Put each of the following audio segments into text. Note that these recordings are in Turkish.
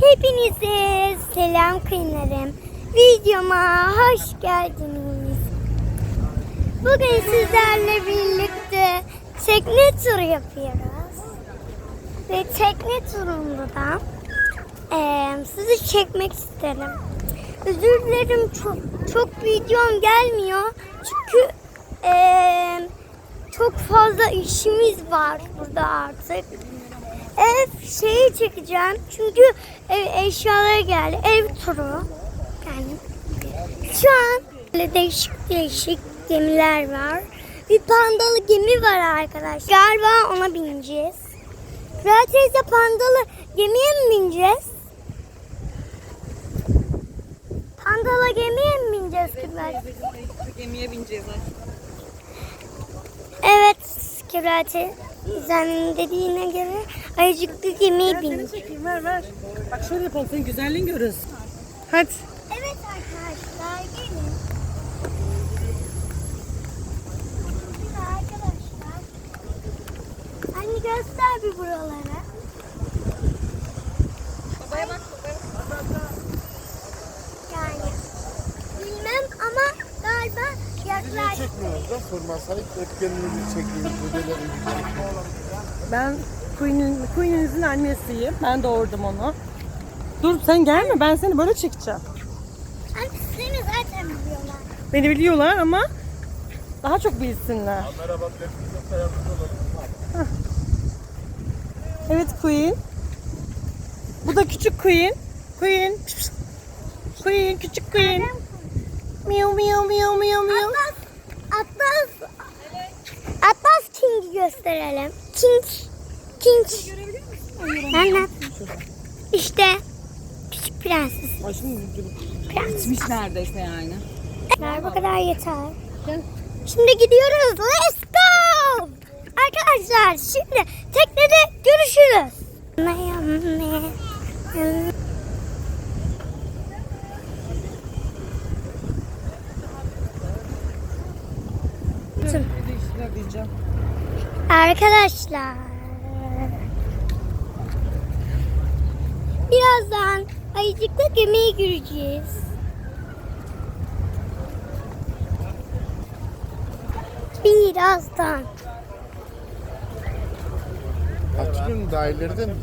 Hepinize selam kıyınlarım. Videoma hoş geldiniz. Bugün sizlerle birlikte tekne turu yapıyoruz. Ve tekne turunda da eee, sizi çekmek isterim. Özür dilerim çok, çok videom gelmiyor. Çünkü eee, çok fazla işimiz var burada artık. Ev şeyi çekeceğim çünkü ev eşyaları geldi. Ev turu. Yani şu an böyle değişik değişik gemiler var. Bir pandalı gemi var arkadaşlar. Galiba ona bineceğiz. Fırat teyze pandalı gemiye mi bineceğiz? Pandalı gemiye mi bineceğiz Kübra? Gemiye bineceğiz. Evet Kübra teyzenin dediğine göre ayıcıklı gemiye Seni bineceğiz. çekeyim ver ver. Bak şöyle yapalım senin güzelliğini görürüz. Hadi. Evet arkadaşlar gelin. Arkadaşlar. Anne göster bir buraları. Babaya bak Yani bilmem ama galiba çekmiyoruz da sormasaydık hep kendimizi çekiyoruz. Dedelerimizi çekiyoruz. Ben Queen'in Queen'inizin annesiyim. Ben doğurdum onu. Dur sen gelme ben seni böyle çekeceğim. Anne seni zaten biliyorlar. Beni biliyorlar ama daha çok bilsinler. Hah. Evet Queen. Bu da küçük Queen. Queen. Queen küçük Queen. Miyav miyav miyav miyav King. Anne. İşte küçük prenses. Bitmiş neredeyse yani. Ver bu kadar yeter. Şimdi gidiyoruz. Let's go. Arkadaşlar şimdi teknede görüşürüz. Arkadaşlar. Birazdan ayıcıkla gemiye gireceğiz. Birazdan. Hatırlıyorsun daha ileride mi?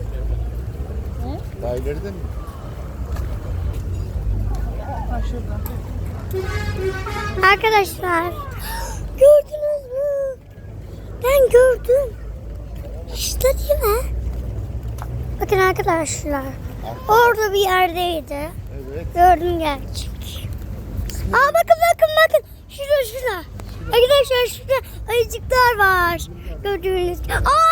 Daha ileride mi? Ha şurada. Arkadaşlar gördünüz mü? Ben gördüm. İşte değil mi? Bakın arkadaşlar. Orada bir yerdeydi. Evet. Gördüm gerçek. Aa bakın bakın bakın. Şurada şurada. Arkadaşlar şurada ayıcıklar var. Gördüğünüz gibi. Aa